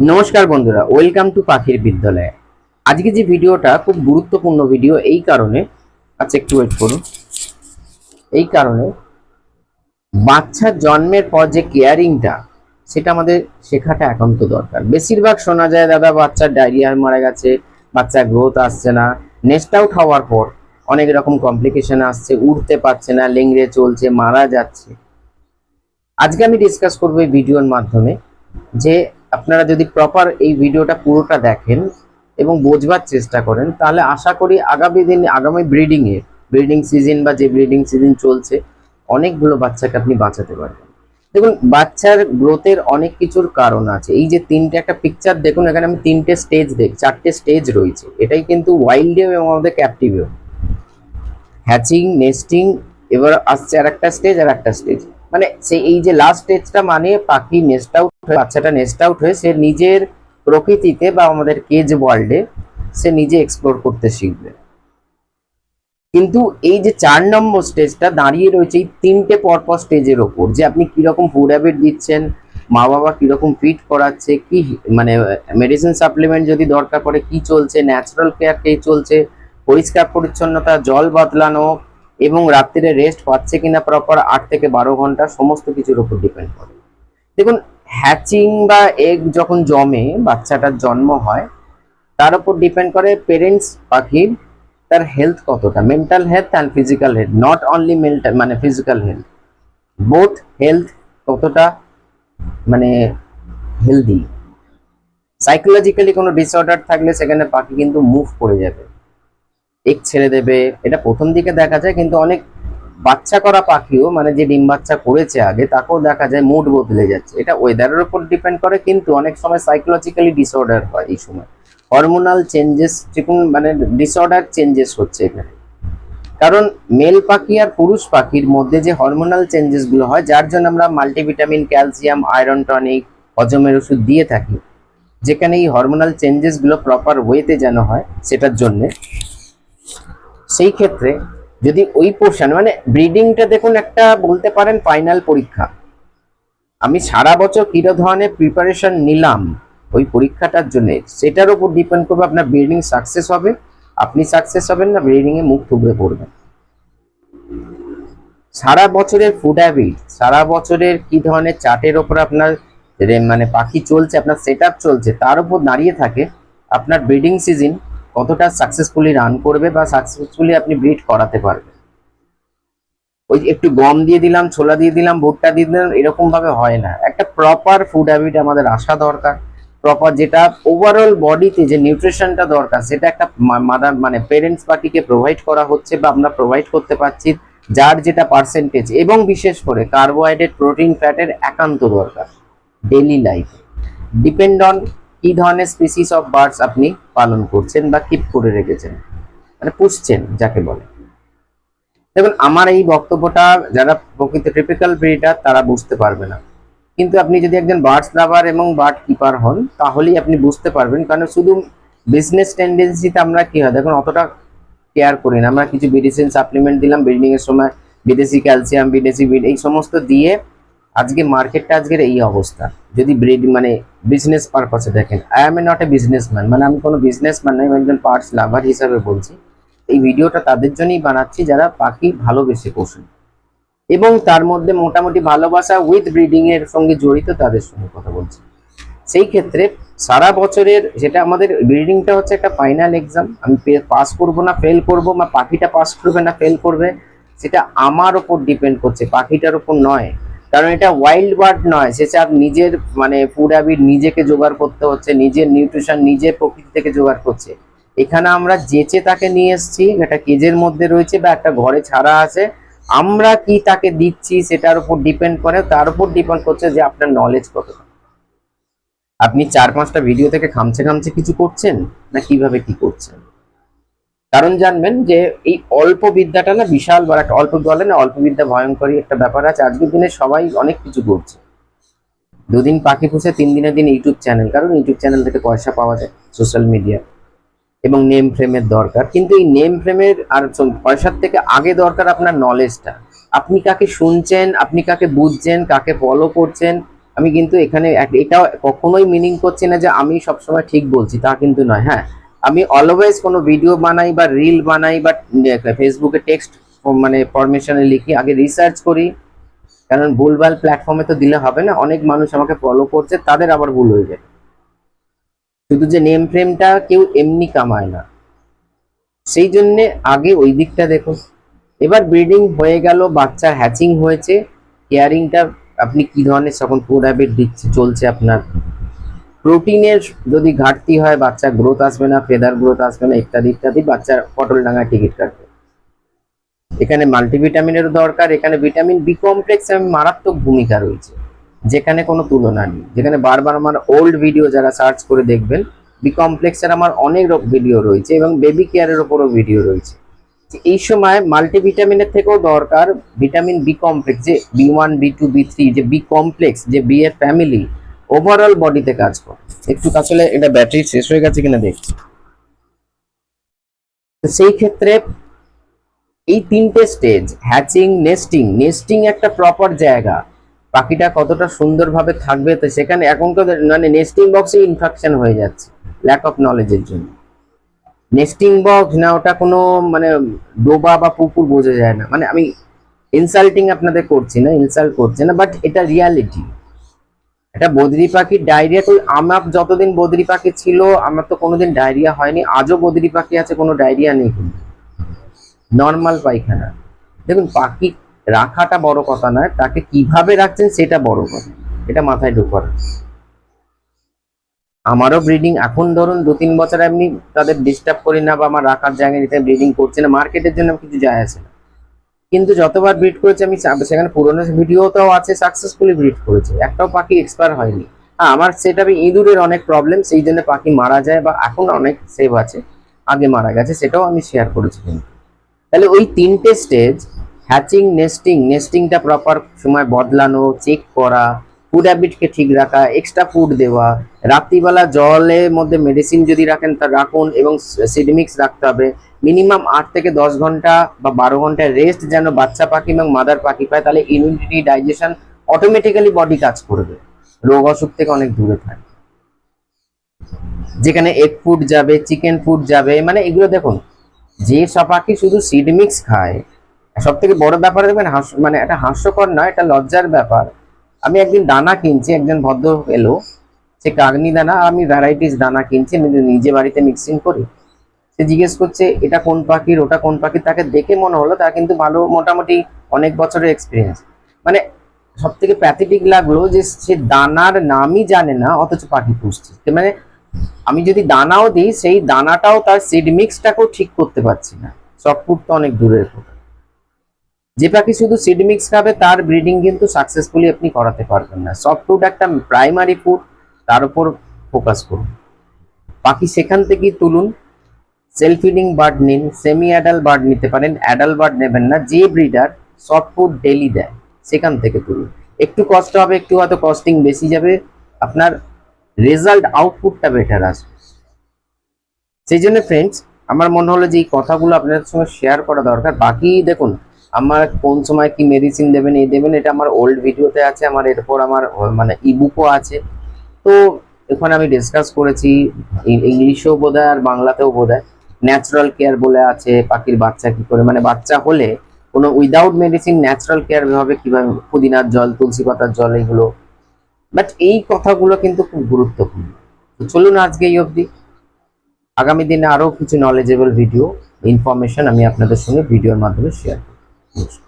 নমস্কার বন্ধুরা welcome to পাখির বিদ্যালয়। আজকে যে ভিডিওটা, খুব গুরুত্বপূর্ণ ভিডিও এই কারণে আচ্ছা একটু ওয়েট করুন। এই কারণে বাচ্চার জন্মের পর যে কেয়ারিংটা সেটা আমাদের শেখাটা একান্ত দরকার। বেশিরভাগ শোনা যায়, দাদা, বাচ্চার ডায়রিয়া মারা গেছে, বাচ্চা গ্রোথ আসছে না। নেস্ট আউট হওয়ার পর, অনেক রকম কমপ্লিকেশন আসছে, উঠতে পারছে না, লেংড়ে চলছে, মারা যাচ্ছে। আজকে আমি ডিসকাস করব এই ভিডিওর মাধ্যমে যে আপনারা যদি প্রপার এই ভিডিওটা পুরোটা দেখেন এবং বোঝবার চেষ্টা করেন, তাহলে আশা করি আগামী দিন, আগামী ব্রিডিং এ ব্রিডিং সিজন বা যে ব্রিডিং সিজন চলছে, অনেকগুলো বাচ্চাকে আপনি বাঁচাতে পারবেন। দেখুন, বাচ্চার গ্রোথের অনেক কিছুর কারণ আছে। এই যে তিনটে একটা পিকচার দেখুন, এখানে আমি তিনটে স্টেজ দেখ, চারটে স্টেজ রয়েছে। এটাই কিন্তু ওয়াইল্ডেও এবং আমাদের ক্যাপটিভেও হ্যাচিং নেস্টিং এবার আসছে আর একটা স্টেজ আর একটা স্টেজ মানে সে এই যে লাস্ট স্টেজটা মানে পাখি নেস্ট আউট হয়ে, বাচ্চাটা নেস্ট আউট হয়ে সে নিজের প্রকৃতিতে বা আমাদের কেজ ওয়ার্ল্ডে সে নিজে এক্সপ্লোর করতে শিখবে। কিন্তু এই যে চার নম্বর স্টেজটা দাঁড়িয়ে রয়েছে এই তিনটে পরপর স্টেজের ওপর যে আপনি কীরকম ফুড হ্যাবিট দিচ্ছেন মা বাবা কীরকম ফিট করাচ্ছে, কি মানে মেডিসিন সাপ্লিমেন্ট যদি দরকার পড়ে, কি চলছে ন্যাচারাল কেয়ার কে চলছে পরিষ্কার পরিচ্ছন্নতা জল বদলানো এবং রাত্রিরে রেস্ট পাচ্ছে কিনা প্রপার আট থেকে বারো ঘণ্টা সমস্ত কিছুর উপর ডিপেন্ড করে। দেখুন হ্যাচিং বা এগ যখন জমে, বাচ্চাটার জন্ম হয়, তার উপর ডিপেন্ড করে পেরেন্টস পাখির, তার হেলথ কতটা mental health and physical health not only mental মানে ফিজিক্যাল হেলথ বোথ হেলথ কতটা মানে হেলদি সাইকোলজিক্যালি কোনো ডিসঅর্ডার থাকলে সেখানে পাখি কিন্তু মুভ করে যাবে। এক ছেড়ে দেবে। এটা প্রথম দিকে দেখা যায়, কিন্তু অনেক বাচ্চা করা পাখিও মানে যে ডিম বাচ্চা করেছে আগে, তাকেও দেখা যায় মুড বদলে যাচ্ছে। এটা ওয়েদারের উপর ডিপেন্ড করে, কিন্তু অনেক সময় সাইকোলজিক্যালি ডিসঅর্ডার হয় এই সময়। হরমোনাল চেঞ্জেস মানে ডিসঅর্ডার চেঞ্জেস হচ্ছে এখানে। কারণ মেল পাখি আর পুরুষ পাখির মধ্যে যে হরমোনাল চেঞ্জেসগুলো হয়, যার জন্য আমরা মাল্টিভিটামিন ক্যালসিয়াম আয়রন টনিক হজমের ওষুধ দিয়ে থাকি। যেখানে এই হরমোনাল চেঞ্জেসগুলো প্রপার ওয়েতে যেন হয়, সেটার জন্যে সেই ক্ষেত্রে যদি ওই পোর্শন মানে ব্রিডিংটা দেখুন একটা বলতে পারেন ফাইনাল পরীক্ষা। আমি সারা বছর কিরো ধরনের প্রিপারেশন নিলাম ওই পরীক্ষাটার জন্য। সেটার উপর ডিপেন্ড করবে আপনার ব্রিডিং সাকসেস হবে। আপনি সাকসেস হবেন না ব্রিডিং এ মুখ থুবড়ে পড়বেন সারা বছরের ফুড হ্যাবিট সারা বছরের কি ধরনের চার্টের ওপর আপনার মানে পাখি চলছে, আপনার সেট চলছে, তার উপর দাঁড়িয়ে থাকে আপনার ব্রিডিং সিজন কতটা সাকসেসফুলি রান করবে বা সাকসেসফুলি আপনি ব্রিড করাতে পারবেন? ওই একটু গম দিয়ে দিলাম, ছোলা দিয়ে দিলাম, ভুট্টা দিয়ে দিলাম, এরকম ভাবে হয় না। একটা প্রপার ফুড হ্যাবিট আমাদের আসা দরকার। প্রপার যেটা ওভারঅল বডিতে যে নিউট্রিশনটা দরকার, সেটা একটা মাদার মানে পেরেন্টস পার্টিকে প্রোভাইড করা হচ্ছে বা আমরা প্রোভাইড করতে পারছি, যার যেটা পার্সেন্টেজ এবং বিশেষ করে কার্বোহাইড্রেট প্রোটিন ফ্যাটের একান্ত দরকার। ডেলি লাইফ ডিপেন্ড অন কি ধরনের স্পিসিস অফ বার্ডস আপনি পালন করছেন বা কিপ করে রেখেছেন? মানে পুষছেন, যাকে বলে। দেখুন, আমার এই বক্তব্যটা যারা প্রকৃত ট্রিপিক্যাল ব্রিডার তারা বুঝতে পারবে না। কিন্তু আপনি যদি একজন বার্ডস লাভার এবং বার্ড কিপার হন, তাহলেই আপনি বুঝতে পারবেন। কারণ শুধু বিজনেস টেন্ডেন্সিতে আমরা কি হয়? দেখুন, অতটা কেয়ার করি না। আমরা কিছু মেডিসিন সাপ্লিমেন্ট দিলাম ব্রিডিং এর সময় বিদেশি ক্যালসিয়াম বিদেশি এই সমস্ত দিয়ে আজকে মার্কেটটা আজকের এই অবস্থা। যদি ব্রিড মানে বিজনেস পারপাসে দেখেন I am a not a businessman মানে আমি কোনো বিজনেসম্যান নই, আমি একজন পার্টস লাভার হিসাবে বলছি। এই ভিডিওটা তাদের জন্যই বানাচ্ছি, যারা পাখি ভালোবেসে পোষেন এবং তার মধ্যে মোটামুটি ভালোবাসা উইথ ব্রিডিং এর সঙ্গে জড়িত তাদের সঙ্গে কথা বলছি। সেই ক্ষেত্রে সারা বছরের যেটা আমাদের ব্রিডিংটা হচ্ছে একটা ফাইনাল এক্সাম আমি পাস করব না ফেল করব, বা পাখিটা পাস করবে না ফেল করবে, সেটা আমার ওপর ডিপেন্ড করছে, পাখিটার উপর নয়। কারণ এটা ওয়াইল্ড বার্ড নয়, সে চার নিজের মানে ফুড হ্যাবিট নিজেকে জোগাড় করতে হচ্ছে, নিজের নিউট্রিশন নিজের প্রকৃতি থেকে জোগাড় করছে। এখানে আমরা যেচে তাকে নিয়ে এসেছি, একটা কেজের মধ্যে রয়েছে বা একটা ঘরে ছাড়া আছে। আমরা কি তাকে দিচ্ছি সেটার উপর ডিপেন্ড করে, তার উপর ডিপেন্ড করছে যে আপনার নলেজ কতটা। আপনি চার পাঁচটা ভিডিও থেকে খামছে খামছে কিছু করছেন, না কীভাবে কি করছেন? কারণ জানবেন যে এই অল্প বিদ্যাটা না বিশাল বড় একটা, অল্প বলে না, অল্প বিদ্যা ভয়ঙ্করী একটা ব্যাপার আছে। আজকের দিনে সবাই অনেক কিছু করছে। দুদিন পাখি পুষে, তিন দিনের দিন ইউটিউব চ্যানেল। কারণ ইউটিউব চ্যানেল থেকে পয়সা পাওয়া যায়, সোশ্যাল মিডিয়া। এবং নেম ফ্রেমের দরকার। কিন্তু এই নেম ফ্রেমের আর পয়সার থেকে আগে দরকার আপনার নলেজটা আপনি কাকে শুনছেন, আপনি কাকে বুঝছেন, কাকে ফলো করছেন, আমি কিন্তু এখানে এটা কখনোই মিনিং করছি না যে আমি সবসময় ঠিক বলছি, তা কিন্তু নয়। হ্যাঁ আমি অলওয়েজ কোনো ভিডিও বানাই বা রিল বানাই বা ফেসবুকে টেক্সট মানে ফরমেশনে লিখি, আগে রিসার্চ করি। কারণ ভুলভাল প্ল্যাটফর্মে তো দিলে হবে না, অনেক মানুষ আমাকে ফলো করছে, তাদের আবার ভুল হয়ে যায়। শুধু যে নেম ফ্রেমটা কেউ এমনি কামায় না। সেই জন্য আগে ওই দিকটা দেখুন এবার ব্রিডিং হয়ে গেল, বাচ্চা হ্যাচিং হয়েছে। কেয়ারিংটা আপনি কি ধরনের ফুড হ্যাবিট দিচ্ছে, চলছে আপনার প্রোটিনের যদি ঘাটতি হয় বাচ্চা গ্রোথ আসবে না ফেদার গ্রোথ আসবে না, ইত্যাদি ইত্যাদি, বাচ্চার পটল ডাঙায় টিকিট কাটবে। এখানে মাল্টিভিটামিনেরও দরকার, এখানে ভিটামিন বি কমপ্লেক্স মারাত্মক ভূমিকা রয়েছে। যেখানে কোনো তুলনা নেই। যেখানে বারবার আমার ওল্ড ভিডিও যারা সার্চ করে দেখবেন বি কমপ্লেক্সের আমার অনেক ভিডিও রয়েছে এবং বেবি কেয়ারের ওপরও ভিডিও রয়েছে। এই সময় মাল্টিভিটামিনের থেকেও দরকার ভিটামিন বি কমপ্লেক্স যে B one B two B three যে বি কমপ্লেক্স যে বি এর ফ্যামিলি ওভারঅল বডিতে কাজ করে। একটু আসলে এটা ব্যাটারি শেষ হয়ে গেছে কিনা দেখছি। সেই ক্ষেত্রে এই তিনটে স্টেজ হ্যাচিং নেস্টিং নেস্টিং একটা প্রপার জায়গা। পাখিটা কতটা সুন্দরভাবে থাকবে তো সেখানে এখনকার মানে নেস্টিং বক্সে ইনফেকশন হয়ে যাচ্ছে ল্যাক অফ নলেজের জন্য। নেস্টিং বক্স না, ওটা কোনো মানে ডোবা বা পুকুর বোঝা যায় না। মানে আমি ইনসাল্টিং আপনাদের করছি না ইনসাল্ট করছি না বাট এটা রিয়ালিটি এটা বদ্রি পাখির ডায়রিয়া। তো আমার যতদিন বদ্রি পাখি ছিল, আমার তো কোনোদিন ডায়রিয়া হয়নি। আজও বদ্রি পাখি আছে, কোনো ডায়রিয়া নেই। কিন্তু নর্মাল পায়খানা। দেখুন, পাখি রাখাটা বড় কথা নয়, তাকে কীভাবে রাখছেন সেটা বড় কথা। এটা মাথায় ঢোকার। আমারও ব্রিডিং এখন ধরুন দু তিন বছর এমনি তাদের ডিস্টার্ব করি না বা আমার রাখার জায়গায় নিতে ব্রিডিং করছে না। মার্কেটের জন্য কিছু যায় আসে না। কিন্তু যতবার ব্রিড করেছি আমি সেখানে পুরোনো ভিডিওতেও আছে সাকসেসফুলি ব্রিড করেছে। একটাও পাখি এক্সপায়ার হয়নি। হ্যাঁ আমার সেটা ইঁদুরের অনেক প্রবলেম সেই জন্য পাখি মারা যায় বা এখন অনেক সেভ আছে আগে মারা গেছে সেটাও আমি শেয়ার করেছি। কিন্তু তাহলে ওই তিনটে স্টেজ হ্যাচিং নেস্টিং নেস্টিংটা প্রপার সময় বদলানো চেক করা ফুড হ্যাবিটকে ঠিক রাখা এক্সট্রা ফুড দেওয়া, রাত্রিবেলা জলের মধ্যে মেডিসিন যদি রাখেন তা রাখুন এবং সিডমিক্স রাখতে হবে। মিনিমাম আট থেকে দশ ঘণ্টা বা বারো ঘণ্টা রেস্ট যেন বাচ্চা পাখি এবং মাদার পাখি পায়, তাহলে ইমিউনিটি ডাইজেশন অটোমেটিক্যালি বডি কাজ করবে। রোগ অসুখ থেকে অনেক দূরে থাকে। যেখানে এগ ফুড যাবে চিকেন ফুড যাবে মানে এগুলো দেখুন, যে সব পাখি শুধু সিড মিক্স খায় সব থেকে বড় ব্যাপার দেখবেন, হাস মানে এটা হাস্যকর নয়, এটা লজ্জার ব্যাপার। আমি একদিন দানা কিনছি, একজন ভদ্র এলো, সে কাগনি দানা আমি ভ্যারাইটিস দানা কিনছি, আমি নিজে বাড়িতে মিক্সিং করি। সে জিজ্ঞেস করছে, এটা কোন পাখির? ওটা কোন পাখির তাকে দেখে মনে হলো, তার কিন্তু ভালো মোটামুটি অনেক বছরের এক্সপিরিয়েন্স মানে সব থেকে প্যাথেটিক লাগল যে সে দানার নামই জানে না, অথচ পাখি পুষছে। তো মানে আমি যদি দানাও দিই, সেই দানাটাও তার সিড মিক্সটাকেও ঠিক করতে পারছি না। সফটফুড তো অনেক দূরের কথা। যে পাখি শুধু সিড মিক্স খাবে, তার ব্রিডিং কিন্তু সাকসেসফুলি আপনি করাতে পারবেন না। সফটফুড একটা প্রাইমারি ফুড তার উপর ফোকাস করুন। পাখি সেখান থেকেই তুলুন। সেলফ ফিডিং বার্ড নিন সেমি অ্যাডাল বার্ড নিতে পারেন অ্যাডাল বার্ড নেবেন না, যে ব্রিডার সফট ফুড ডেলি দেয়, সেখান থেকে তুলুন। একটু কষ্ট হবে, একটু হয়তো কস্টিং বেশি যাবে, আপনার রেজাল্ট আউটপুটটা বেটার আসবে। সেই জন্য ফ্রেন্ডস আমার মনে হলো যে এই কথাগুলো আপনাদের সঙ্গে শেয়ার করা দরকার। বাকি দেখুন আমার কোন সময় কি মেডিসিন দেবেন, এই দেবেন, এটা আমার ওল্ড ভিডিওতে আছে, আমার এরপর আমার মানে ইবুকও আছে। তো এখানে আমি ডিসকাস করেছি ইংলিশেও বোধ আর বাংলাতেও বোধ ন্যাচারাল কেয়ার বলে আছে, পাখির বাচ্চা কি করে মানে বাচ্চা হলে কোনো উইদাউট মেডিসিন ন্যাচারাল কেয়ার ভাবে কীভাবে, পুদিনার জল, তুলসী পাতার জল এগুলো বাট এই কথাগুলো কিন্তু খুব গুরুত্বপূর্ণ। চলুন আজকে এই অবধি। আগামী দিনে আরও কিছু নলেজেবল ভিডিও ইনফরমেশন আমি আপনাদের সঙ্গে ভিডিওর মাধ্যমে শেয়ার নমস্কার।